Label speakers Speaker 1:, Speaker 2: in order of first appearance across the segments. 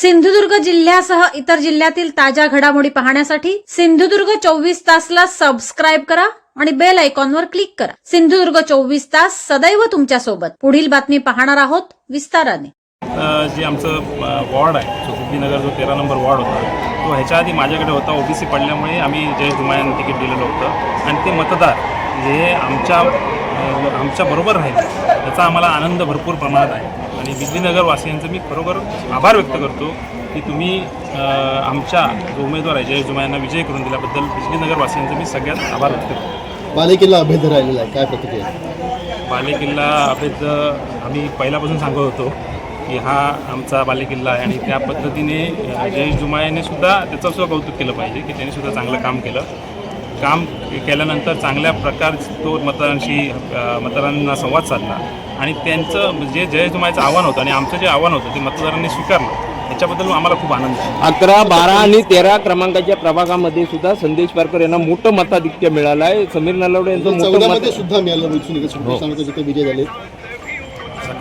Speaker 1: सिंधुदुर्ग जिल्ह्यासह इतर जिल्ह्यातील ताज्या घडामोडी पाहण्यासाठी सिंधुदुर्ग चोवीस तासला सबस्क्राईब करा आणि बेल आयकॉनवर क्लिक करा. सिंधुदुर्ग चोवीस तास सदैव तुमच्यासोबत. पुढील बातमी पाहणार आहोत विस्ताराने.
Speaker 2: जे आमचं वॉर्ड आहे नगर जो तेरा नंबर वॉर्ड होता तो ह्याच्या आधी माझ्याकडे होता. ओबीसी पडल्यामुळे आम्ही जयेश धुमायांना तिकीट दिलेलं होतं. आणि ते मतदार जे आमच्या आमच्या बरोबर राहिले त्याचा आम्हाला आनंद भरपूर प्रमाणात आहे. आणि बिजलीनगर वासियांचं मी खरोखर आभार व्यक्त करतो की तुम्ही आमच्या जो उमेदवार आहे जयेश धुमायांना विजय करून दिल्याबद्दल बिजलीनगर वासियांचं मी सगळ्यात आभार व्यक्त करतो.
Speaker 3: बालेकिल्ला अभेद राहिलेला आहे. काय प्रतिक्रिया
Speaker 2: बालेकिल्ला अभेद आम्ही पहिल्यापासून सांगत होतो की हा आमचा बालेकिल्ला आहे आणि त्या पद्धतीने जयेश जुमायाने सुद्धा त्याचं सुद्धा कौतुक केलं पाहिजे की त्यांनी सुद्धा चांगलं काम केलं. काम केल्यानंतर चांगल्या प्रकारे तो मतदारांशी मतदारांना संवाद साधला. आणि त्यांचं जे जयेश जुमायाचं आव्हान होतं आणि आमचं जे आव्हान होतं ते मतदारांनी स्वीकारलं. याच्याबद्दल आम्हाला खूप आनंद आहे.
Speaker 4: अकरा बारा आणि तेरा क्रमांकाच्या प्रभागामध्ये सुद्धा संदेश पारकर यांना मोठं मताधिक्य मिळालं आहे. समीर नलवडे यांचं मोठं
Speaker 3: चौदा मध्ये
Speaker 4: मत
Speaker 3: सुद्धा मिळालं जिथे विजय झाले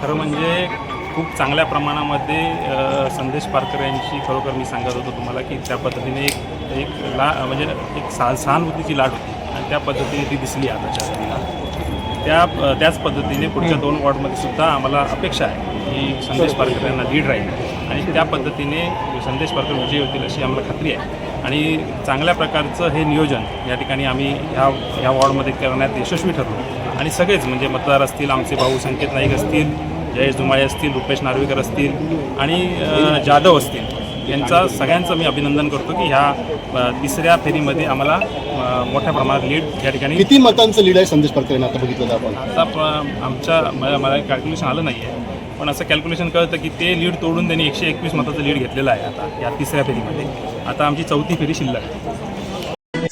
Speaker 2: खरं म्हणजे खूप चांगल्या प्रमाणामध्ये संदेश पारकर यांची खरोखर मी सांगत होतो तुम्हाला की त्या पद्धतीने एक एक ला म्हणजे एक सा सहानुभूतीची लाट होती आणि त्या पद्धतीने ती दिसली आताच्या घडीला त्या त्याच पद्धतीने पुढच्या दोन वॉर्डमध्ये सुद्धा आम्हाला अपेक्षा आहे की संदेश पारकर यांना लीड राहील. आणि त्या पद्धतीने संदेश पारकर विजयी होतील अशी आम्हाला खात्री आहे. आणि चांगल्या प्रकारचं हे नियोजन या ठिकाणी आम्ही ह्या ह्या वॉर्डमध्ये करण्यात यशस्वी ठरलो. आणि सगळेच म्हणजे मतदार असतील आमचे भाऊ संकेत नाईक असतील जयेश धुमाळे असतील रुपेश नार्वेकर असतील आणि जाधव असतील यांचा सगळ्यांचं मी अभिनंदन करतो की ह्या तिसऱ्या फेरीमध्ये आम्हाला मोठ्या प्रमाणात लीड या ठिकाणी
Speaker 3: किती मतांचं लीड आहे संदेश पारकर यांना आता बघितलं आपण?
Speaker 2: आता आमच्या मला मला कॅल्क्युलेशन आलं नाही आहे पण असं कॅल्क्युलेशन कळतं की ते लीड तोडून त्यांनी एकशे एकवीस मताचं लीड घेतलेलं आहे आता या तिसऱ्या फेरीमध्ये. आता आमची चौथी फेरी शिल्लक आहे.